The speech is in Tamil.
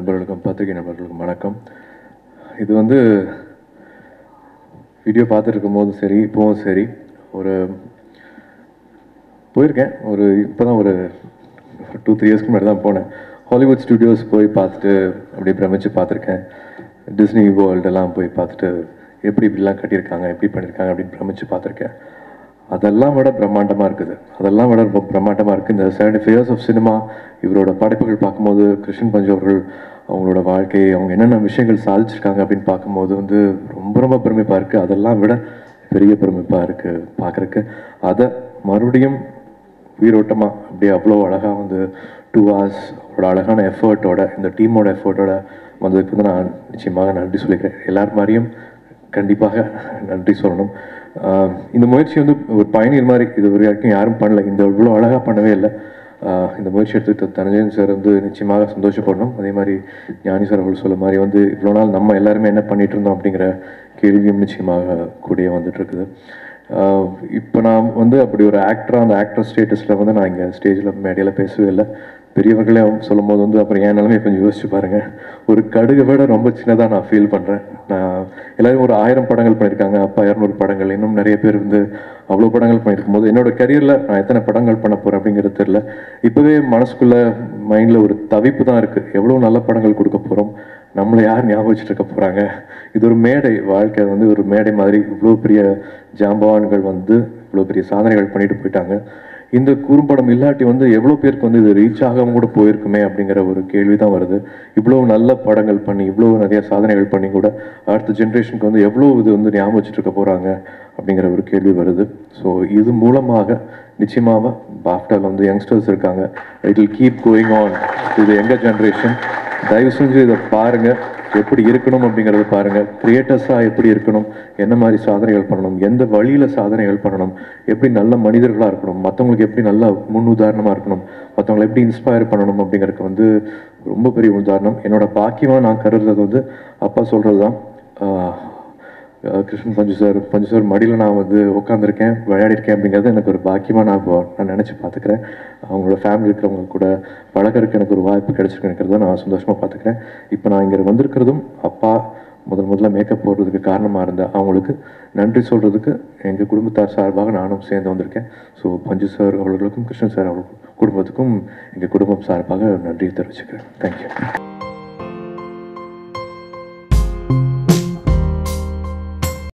நண்பர்களுக்கும் பத்திரிகை நண்பர்களுக்கும் வணக்கம். இது வந்து வீடியோ பார்த்துட்டு இருக்கும்போதும் சரி இப்போவும் சரி ஒரு போயிருக்கேன். ஒரு இப்போ தான் ஒரு டூ த்ரீ இயர்ஸ்க்கு முன்னாடி தான் போனேன். ஹாலிவுட் ஸ்டுடியோஸ் போய் பார்த்துட்டு அப்படியே பிரமிச்சு பார்த்துருக்கேன். டிஸ்னி வேர்ல்டெல்லாம் போய் பார்த்துட்டு எப்படி இப்படிலாம் கட்டியிருக்காங்க எப்படி பண்ணியிருக்காங்க அப்படின்னு பிரமிச்சு பார்த்துருக்கேன். அதெல்லாம் விட பிரம்மாண்டமாக இருக்குது. அதெல்லாம் விட ரொம்ப பிரம்மாண்டமாக இருக்குது இந்த seventy five years of cinema இவரோட படைப்புகள் பார்க்கும்போது கிருஷ்ணன் பஞ்சு அவர்கள் அவங்களோட வாழ்க்கை அவங்க என்னென்ன விஷயங்கள் சாதிச்சிருக்காங்க அப்படின்னு பார்க்கும்போது வந்து ரொம்ப ரொம்ப பெருமைப்பாக இருக்குது அதெல்லாம் விட பெரிய பெருமைப்பாக இருக்குது பார்க்குறக்கு அதை மறுபடியும் உயிரோட்டமாக அப்படியே அவ்வளோ அழகாக வந்து டூ ஹவர்ஸ் அவரோட அழகான எஃபர்ட்டோட இந்த டீமோட எஃபர்ட்டோட வந்ததுக்கு வந்து நான் நிச்சயமாக நன்றி சொல்லிக்கிறேன். எல்லார் மாதிரியும் கண்டிப்பாக நன்றி சொல்லணும். இந்த முயற்சி வந்து ஒரு பயணியர் மாதிரி இது வரைக்கும் யாரும் பண்ணல. இந்த இவ்வளோ அழகாக பண்ணவே இல்லை. இந்த முயற்சி எடுத்துக்கிட்ட தனஞ்சயன் சார் வந்து நிச்சயமாக சந்தோஷப்படணும். அதே மாதிரி ஞானி சார் அவர்கள் சொல்ல மாதிரி வந்து இவ்வளோ நாள் நம்ம எல்லாருமே என்ன பண்ணிட்டு இருந்தோம் அப்படிங்கிற கேள்வியும் நிச்சயமாக கூடிய வந்துட்டு இருக்குது. இப்போ நான் வந்து அப்படி ஒரு ஆக்டராக அந்த ஆக்டர் ஸ்டேட்டஸில் வந்து நான் இங்கே ஸ்டேஜில் மேடையில் பேசவே இல்லை. பெரியவர்களே சொல்லும் போது வந்து அப்புறம் என் நிலைமையை கொஞ்சம் யோசிச்சு பாருங்கள் ஒரு கடுகை விட ரொம்ப சின்னதாக நான் ஃபீல் பண்ணுறேன் நான் எல்லோரும் ஒரு ஆயிரம் படங்கள் பண்ணியிருக்காங்க அப்பா இரநூறு படங்கள் இன்னும் நிறைய பேர் வந்து அவ்வளோ படங்கள் பண்ணியிருக்கும் போது என்னோட கரியரில் நான் எத்தனை படங்கள் பண்ண போகிறேன் அப்படிங்கிறது தெரில இப்போவே மனசுக்குள்ள மைண்டில் ஒரு தவிப்பு தான் இருக்குது எவ்வளோ நல்ல படங்கள் கொடுக்க போகிறோம் நம்மளை யார் ஞாபகம் வச்சுட்டு இருக்க போகிறாங்க இது ஒரு மேடை வாழ்க்கை. வந்து ஒரு மேடை மாதிரி இவ்வளோ பெரிய ஜாம்பவான்கள் வந்து இவ்வளோ பெரிய சாதனைகள் பண்ணிட்டு போயிட்டாங்க. இந்த குறும்படம் இல்லாட்டி வந்து எவ்வளோ பேருக்கு வந்து இது ரீச் ஆகாமல் கூட போயிருக்குமே அப்படிங்கிற ஒரு கேள்வி தான் வருது. இவ்வளோ நல்ல படங்கள் பண்ணி இவ்வளோ நிறைய சாதனைகள் பண்ணி கூட அடுத்த ஜென்ரேஷனுக்கு வந்து எவ்வளோ இது வந்து ஞாபகம் வச்சுட்டு இருக்க போகிறாங்க அப்படிங்கிற ஒரு கேள்வி வருது. ஸோ இது மூலமாக நிச்சயமாக பாஃப்டாவில் வந்து யங்ஸ்டர்ஸ் இருக்காங்க. It will keep going on இது எங்கள் ஜென்ரேஷன் தயவு செஞ்சு இதை பாருங்க. எப்படி இருக்கணும் அப்படிங்கிறத பாருங்க. கிரியேட்டர்ஸாக எப்படி இருக்கணும்? என்ன மாதிரி சாதனைகள் பண்ணணும்? எந்த வழியில் சாதனைகள் பண்ணணும்? எப்படி நல்ல மனிதர்களாக இருக்கணும்? மற்றவங்களுக்கு எப்படி நல்ல முன் உதாரணமாக இருக்கணும்? மற்றவங்களை எப்படி இன்ஸ்பயர் பண்ணணும் அப்படிங்கிறதுக்கு வந்து ரொம்ப பெரிய உதாரணம். என்னோட பாக்கியமாக நான் கருதுறது வந்து அப்பா சொல்கிறது தான் கிருஷ்ணன் பஞ்சு சார் பஞ்சு சார் மடியில் நான் வந்து உட்காந்துருக்கேன் விளையாடிருக்கேன் அப்படிங்கிறது எனக்கு ஒரு பாக்கியமாக நான் இப்போ நான் நினச்சி பார்த்துக்கிறேன் அவங்களோட ஃபேமிலி இருக்கிறவங்க கூட பழகிறதுக்கு எனக்கு ஒரு வாய்ப்பு கிடச்சிருக்குங்கிறத நான் சந்தோஷமாக பார்த்துக்கிறேன் இப்போ நான் இங்கே வந்திருக்கிறதும் அப்பா முதல் முதல்ல மேக்கப் போடுறதுக்கு காரணமாக இருந்த அவங்களுக்கு நன்றி சொல்கிறதுக்கு எங்கள் குடும்பத்தார் சார்பாக நானும் சேர்ந்து வந்திருக்கேன். ஸோ பஞ்சு சார் அவர்களுக்கும் கிருஷ்ணன் சார் அவர்களுக்கும் குடும்பத்துக்கும் எங்கள் குடும்பம் சார்பாக நன்றியை தெரிவிச்சுக்கிறேன். தேங்க்யூ